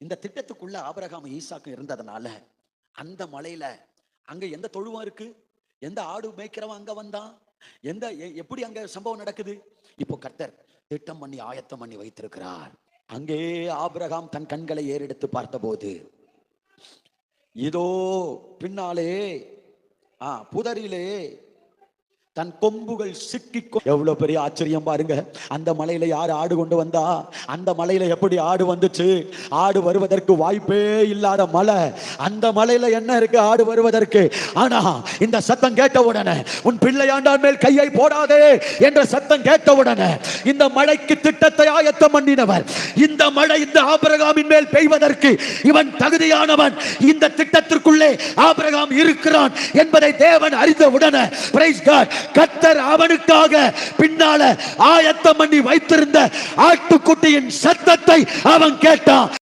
இந்த திட்டத்துக்குள்ள ஆபரகாம் ஈசாக்கும் இருந்ததுனால அந்த மலையில அங்க எந்த தொழுவம் இருக்கு? எந்த ஆடு மேய்க்கிறவன் அங்க வந்தான்? எந்த எ- எப்படி அங்க சம்பவம் நடக்குது? இப்போ கர்த்தர் திட்டம் பண்ணி ஆயத்தம் பண்ணி வைத்திருக்கிறார். அங்கே ஆபிரகாம் தன் கண்களை ஏறெடுத்து பார்த்தபோது இதோ பின்னாலே ஆ புதரிலே தன் கொம்புகள் சிக்கி எவ்வளவு பெரிய ஆச்சரியம் பாருங்க. அந்த மலையில யார் ஆடு கொண்டு வந்தா? அந்த மலையில எப்படி ஆடு வந்துச்சு? ஆடு வருவதற்கு வாய்ப்பே இல்லாத மலை. அந்த மலையில என்ன இருக்கு? ஆடு வருவதற்கு. ஆனா இந்த சத்தம் கேட்ட உடனே உன் பிள்ளையாண்டான் மேல் கையை போடாதே என்ற சத்தம் கேட்ட உடனே இந்த மழைக்கு திட்டத்தை ஆயத்தம் பண்ணினவர் இந்த மழை இந்த ஆபிரகாமின் மேல் பெய்வதற்கு இவன் தகுதியானவன். இந்த திட்டத்திற்குள்ளே ஆபிரகாம் இருக்கிறான் என்பதை தேவன் அறிந்த உடனே பிரைஸ் காட் கத்தர் அவனுக்காக பின்னால ஆயத்தம் பண்ணி வைத்திருந்த ஆட்டுக்குட்டியின் சத்தத்தை அவன் கேட்டான்.